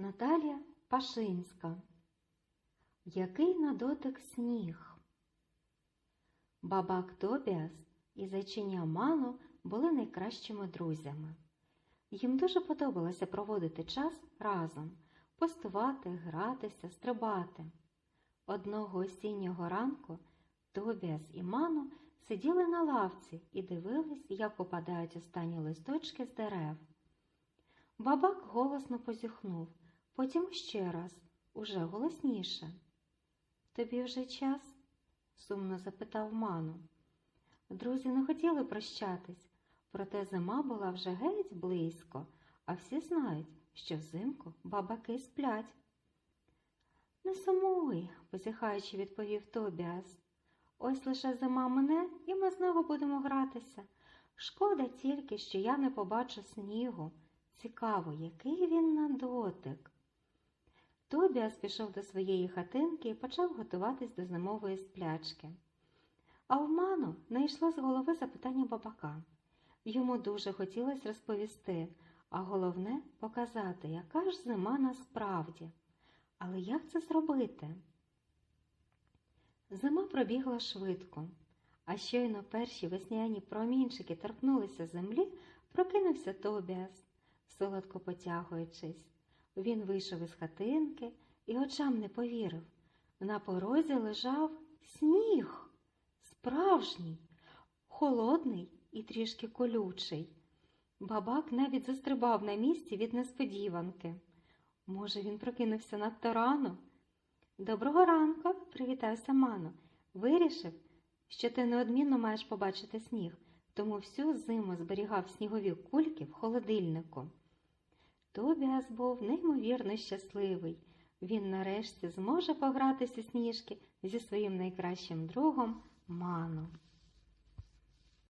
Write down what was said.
Наталія Пашинська. Який на дотик сніг? Бабак Тобіас і зайчиня Ману були найкращими друзями. Їм дуже подобалося проводити час разом, пустувати, гратися, стрибати. Одного осіннього ранку Тобіас і Ману сиділи на лавці і дивились, як опадають останні листочки з дерев. Бабак голосно позіхнув, потім ще раз, уже голосніше. Тобі вже час? сумно запитав Ману. Друзі не хотіли прощатись, проте зима була вже геть близько, а всі знають, що взимку бабаки сплять. Не сумуй, позіхаючи, відповів Тобіас. Ось лише зима мине, і ми знову будемо гратися. Шкода тільки, що я не побачу снігу. Цікаво, який він на дотик. Тобіас пішов до своєї хатинки і почав готуватись до зимової сплячки. А в ману не йшло з голови запитання бабака. Йому дуже хотілося розповісти, а головне показати, яка ж зима насправді. Але як це зробити? Зима пробігла швидко, а щойно перші весняні промінчики торкнулися землі, прокинувся Тобіас, солодко потягуючись. Він вийшов із хатинки і очам не повірив. На порозі лежав сніг, справжній, холодний і трішки колючий. Бабак навіть застрибав на місці від несподіванки. Може, він прокинувся надто рано? Доброго ранку, привітався Мано. Вирішив, що ти неодмінно маєш побачити сніг, тому всю зиму зберігав снігові кульки в холодильнику. Тобіас був неймовірно щасливий. Він нарешті зможе погратися сніжки зі своїм найкращим другом Ману.